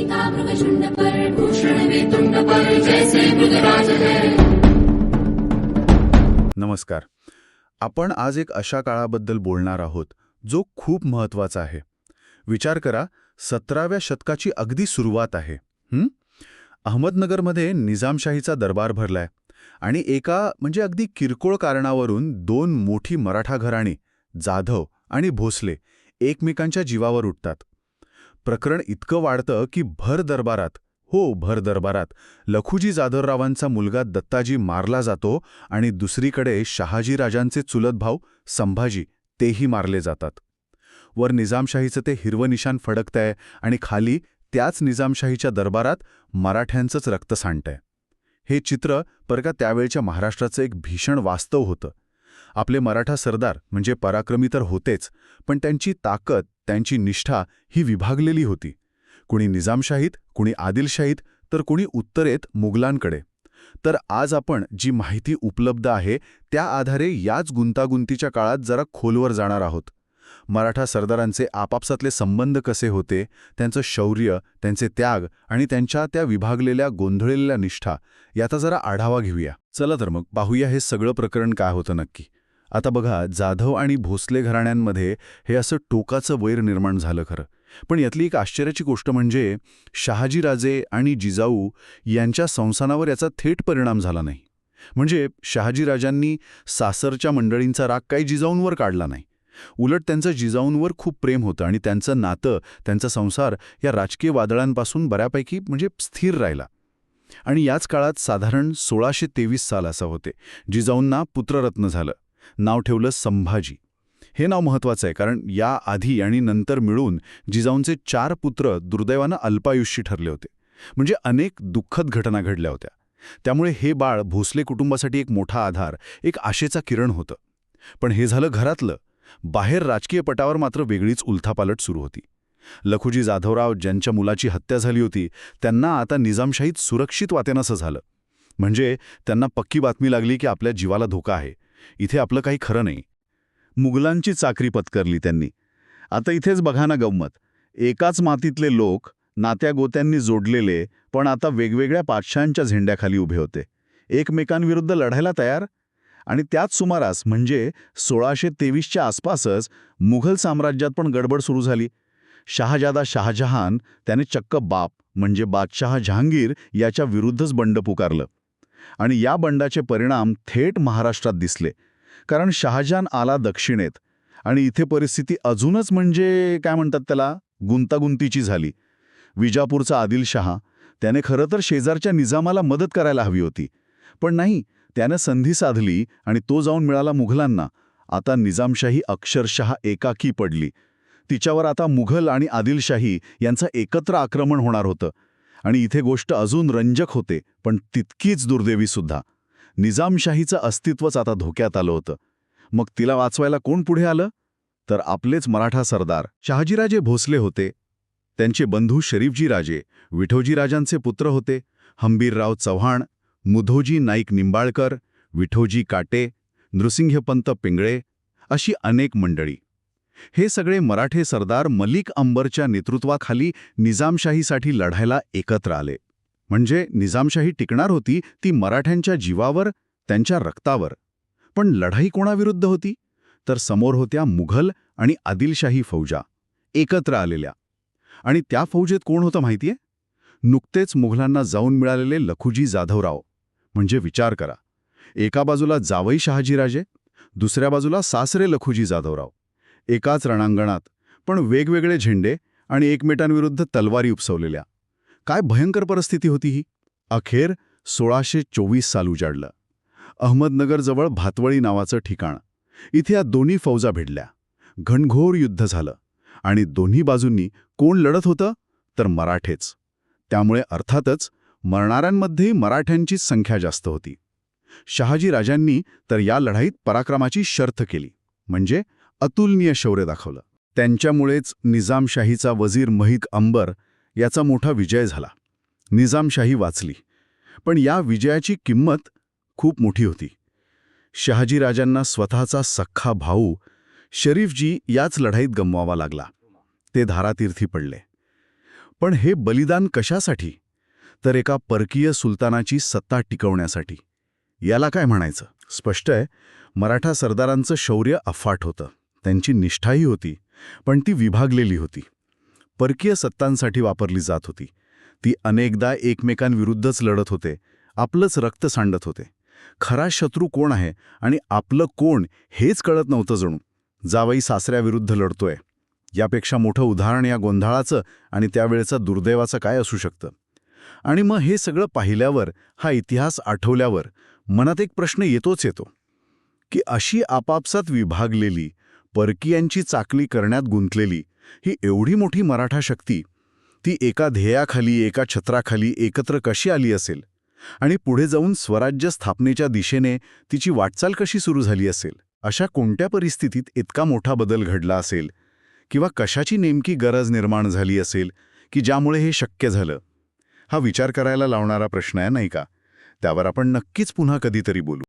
सीता मृगशुंड पर भूषण में पर जैसे मृगराज है। नमस्कार. आपण आज एक अशा काळाबद्दल बोलणार आहोत जो खूप महत्त्वाचा आहे. विचार करा सतराव्या शतकाची अगदी सुरुवात आहे. अहमदनगरमध्ये निजामशाहीचा दरबार भरलाय आणि एका म्हणजे अगदी किरकोळ कारणावरून दोन मोठी मराठा घराणी जाधव आणि भोसले एकमेकांच्या जीवावर उठतात. प्रकरण इतकं वाढतं की भर दरबारात हो भर दरबारात लखुजी जाधवरावांचा मुलगा दत्ताजी मारला जातो आणि दुसरीकडे शहाजीराजांचे चुलत भाऊ संभाजी तेही मारले जातात. वर निजामशाहीचं ते हिरवं निशाण फडकतंय आणि खाली त्याच निजामशाहीच्या दरबारात मराठ्यांचंच रक्त सांडतंय हे चित्र पर का त्यावेळच्या महाराष्ट्राचं एक भीषण वास्तव होतं. आपले मराठा सरदार म्हणजे पराक्रमी तर होतेच पण त्यांची ताकद त्यांची निष्ठा ही विभागलेली होती. कुणी निजामशाहीत कुणी आदिलशाहीत तर कुणी उत्तरेत मुघलांकडे. तर आज आपण जी माहिती उपलब्ध आहे त्या आधारे याच गुंतागुंतीच्या काळात जरा खोलवर जाणार आहोत. मराठा सरदारांचे आपापसातले संबंध कसे होते त्यांचं शौर्य त्यांचे त्याग आणि त्यांच्या त्या विभागलेल्या गोंधळलेल्या निष्ठा याचा जरा आढावा घेऊया. चला तर मग पाहूया हे सगळं प्रकरण काय होतं नक्की. आता बघा जाधव आणि भोसले घराण्यांमध्ये हे असं टोकाचं वैर निर्माण झालं खरं. पण यातली एक आश्चर्याची गोष्ट म्हणजे शहाजीराजे आणि जिजाऊ यांच्या संसानावर याचा थेट परिणाम झाला नाही. म्हणजे शहाजीराजांनी सासरच्या मंडळींचा राग काही जिजाऊंवर काढला नाही. उलट त्यांचं जिजाऊंवर खूप प्रेम होतं आणि त्यांचं नातं त्यांचा संसार या राजकीय वादळांपासून बऱ्यापैकी म्हणजे स्थिर राहिला. आणि याच काळात साधारण सोळाशे तेवीस साल असं होते. जिजाऊंना पुत्ररत्न झालं. नाव ठेवलं संभाजी. हे नाव महत्वाचं आहे कारण या आधी आणि नंतर मिळून जिजाऊंचे चार पुत्र दुर्दैवानं अल्पायुष्यी ठरले होते. म्हणजे अनेक दुःखद घटना घडल्या होत्या. त्यामुळे हे बाळ भोसले कुटुंबासाठी एक मोठा आधार एक आशेचा किरण होतं. पण हे झालं घरातलं. बाहेर राजकीय पटावर मात्र वेगळीच उलथापालट सुरू होती. लखुजी जाधवराव ज्यांच्या मुलाची हत्या झाली होती त्यांना आता निजामशाहीत सुरक्षित वाटेनसं झालं. म्हणजे त्यांना पक्की बातमी लागली की आपल्या जीवाला धोका आहे. इथे आपलं काही खरं नाही. मुघलांची चाकरी पत्करली त्यांनी. आता इथेच बघा ना गंमत. एकाच मातीतले लोक नात्या गोत्यांनी जोडलेले पण आता वेगवेगळ्या पाचशांच्या झेंड्याखाली उभे होते. एकमेकांविरुद्ध लढायला तयार? आणि त्याच सुमारास म्हणजे सोळाशे तेवीसच्या आसपासच मुघल साम्राज्यात पण गडबड सुरू झाली. शहाजादा शहाजहान त्याने चक्क बाप म्हणजे बादशहा जहांगीर याच्या विरुद्धच बंड पुकारलं. आणि या बंडाचे परिणाम थेट महाराष्ट्रात दिसले. कारण शहाजहान आला दक्षिणेत आणि इथे परिस्थिती अजूनच म्हणजे काय म्हणतात त्याला गुंतागुंतीची झाली. विजापूरचा आदिलशहा त्याने खरं तर शेजारच्या निजामाला मदत करायला हवी होती. पण नाही त्यानं संधी साधली आणि तो जाऊन मिळाला मुघलांना. आता निजामशाही अक्षरशः एकाकी पडली. तिच्यावर आता मुघल आणि आदिलशाही यांचं एकत्र आक्रमण होणार होतं. आणि इथे गोष्ट अजून रंजक होते पण तितकीच दुर्दैवीसुद्धा निजामशाहीचं अस्तित्वच आता धोक्यात आलं होतं. मग तिला वाचवायला कोण पुढे आलं? तर आपलेच मराठा सरदार. शहाजीराजे भोसले होते. त्यांचे बंधू शरीफजीराजे विठोजीराजांचे विठोजी राजांचे पुत्र होते. हंबीरराव चव्हाण मुधोजी नाईक निंबाळकर विठोजी काटे नृसिंहपंत पिंगळे अशी अनेक मंडळी. हे सगळे मराठे सरदार मलिक अंबरच्या नेतृत्वाखाली निजामशाहीसाठी लढायला एकत्र आले. म्हणजे निजामशाही टिकणार होती ती मराठ्यांच्या जीवावर त्यांच्या रक्तावर. पण लढाई कोणाविरुद्ध होती? तर समोर होत्या मुघल आणि आदिलशाही फौजा. एकत्र आलेल्या. आणि त्या फौजेत कोण होतं माहितीये? नुकतेच मुघलांना जाऊन मिळालेले लखुजी जाधवराव. म्हणजे विचार करा. एका बाजूला जावई शहाजीराजे दुसऱ्या बाजूला सासरे लखुजी जाधवराव. एकाच रणांगणात पण वेगवेगळे झेंडे आणि एकमेकांविरुद्ध तलवारी उपसवलेल्या. काय भयंकर परिस्थिती होती ही? अखेर सोळाशे चोवीस साल उजाडलं. अहमदनगरजवळ भातवळी नावाचं ठिकाण. इथे या दोन्ही फौजा भिडल्या. घणघोर युद्ध झालं. आणि दोन्ही बाजूंनी कोण लढत होतं? तर मराठेच. त्यामुळे अर्थातच मरणाऱ्यांमध्येही मराठ्यांचीच संख्या जास्त होती. शहाजी राजांनी तर या लढाईत पराक्रमाची शर्थ केली. म्हणजे अतुलनीय शौर्य दाखवलं. त्यांच्यामुळेच निजामशाहीचा वजीर महिक अंबर याचा मोठा विजय झाला. निजामशाही वाचली. पण या विजयाची किंमत खूप मोठी होती. शहाजीराजांना स्वतःचा सख्खा भाऊ शरीफजी याच लढाईत गमवावा लागला. ते धारातीर्थी पडले. पण हे बलिदान कशासाठी? तर एका परकीय सुलतानाची सत्ता टिकवण्यासाठी. याला काय म्हणायचं? स्पष्ट आहे मराठा सरदारांचं शौर्य अफाट होतं. त्यांची निष्ठाही होती पण ती विभागलेली होती. परकीय सत्तांसाठी वापरली जात होती. ती अनेकदा एकमेकांविरुद्धच लढत होते आपलंच रक्त सांडत होते. खरा शत्रू कोण आहे आणि आपलं कोण हेच कळत नव्हतं जणू. जावई सासऱ्याविरुद्ध लढतोय. यापेक्षा मोठं उदाहरण या गोंधळाचं आणि त्यावेळेचं दुर्दैवाचं काय असू शकतं? आणि मग हे सगळं पाहिल्यावर हा इतिहास आठवल्यावर मनात एक प्रश्न येतोच येतो. की अशी आपापसात विभागलेली परकीयांची चाकली करण्यात गुंतलेली ही एवढी मोठी मराठा शक्ती ती एका ध्येयाखाली एका छत्राखाली एकत्र कशी आली असेल? आणि पुढे जाऊन स्वराज्य स्थापनेच्या दिशेने तिची वाटचाल कशी सुरू झाली असेल? अशा कोणत्या परिस्थितीत इतका मोठा बदल घडला असेल? किंवा कशाची नेमकी गरज निर्माण झाली असेल की ज्यामुळे हे शक्य झालं? हा विचार करायला लावणारा प्रश्न आहे नाही का? त्यावर आपण नक्कीच पुन्हा कधीतरी बोलू.